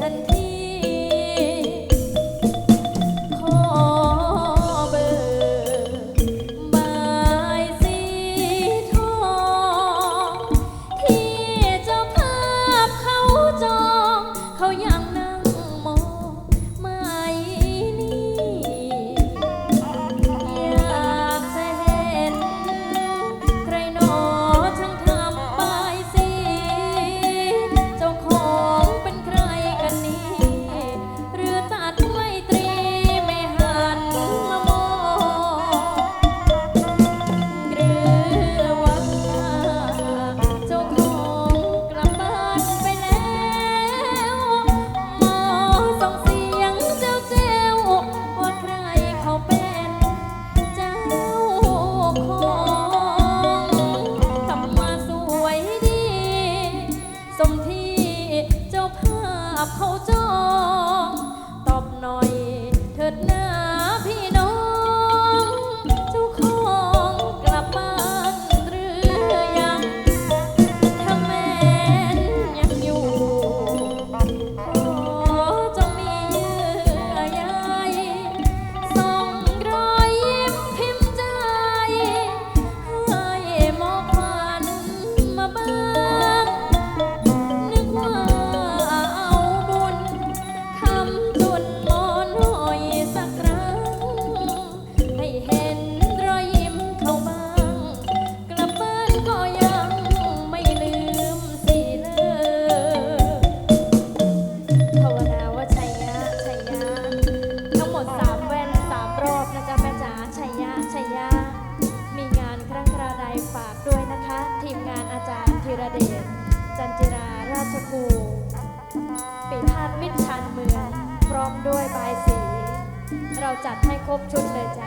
Thank you. บเขาเจ้า เราจัดให้ครบชุดเลยจ้ะ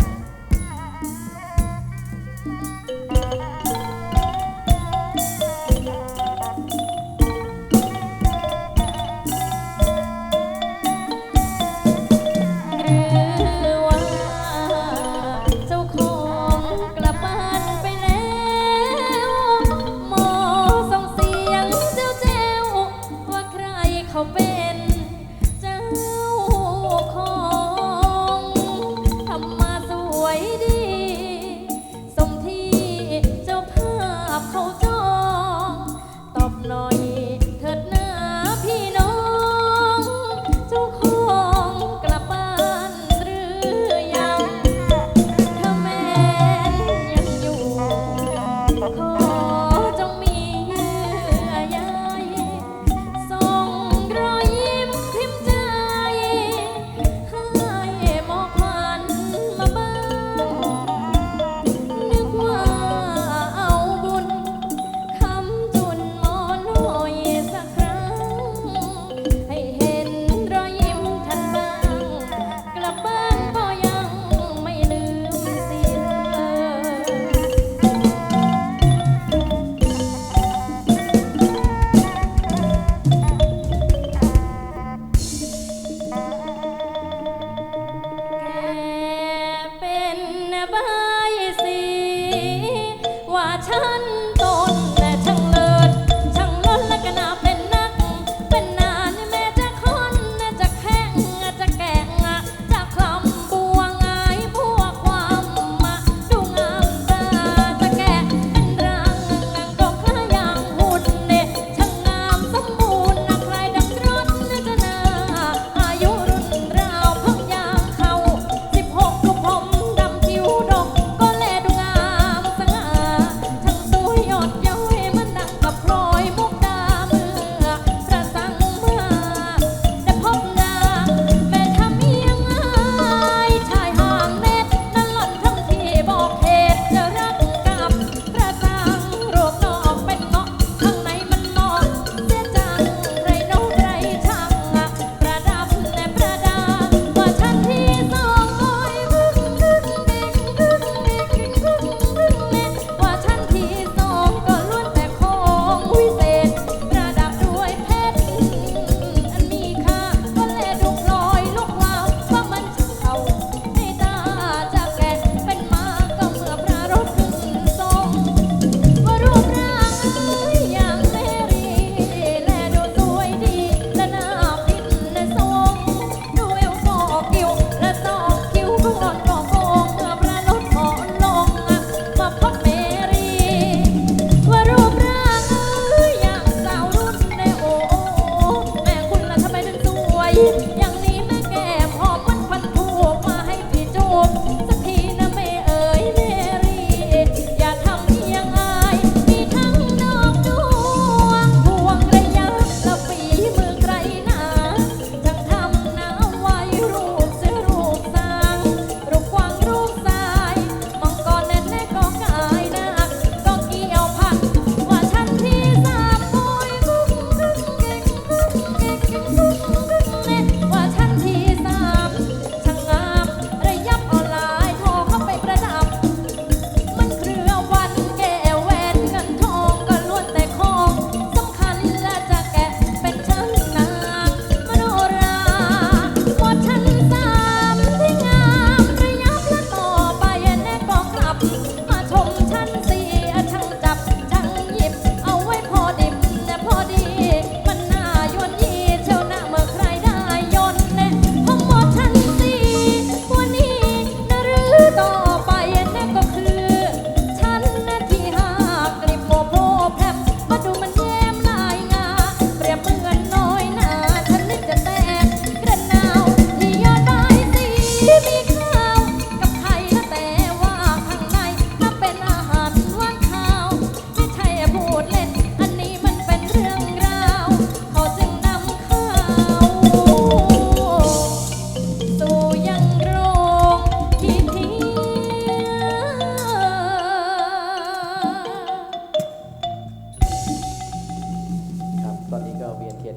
Bye.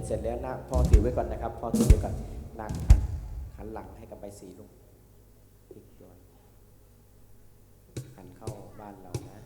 เสร็จแล้วนะพ่อถือไว้ก่อนนะครับพ่อถือไว้ก่อนนั่งหันหลังให้กับใบสีลุกพลิกตัวหันเข้าบ้านเรานะ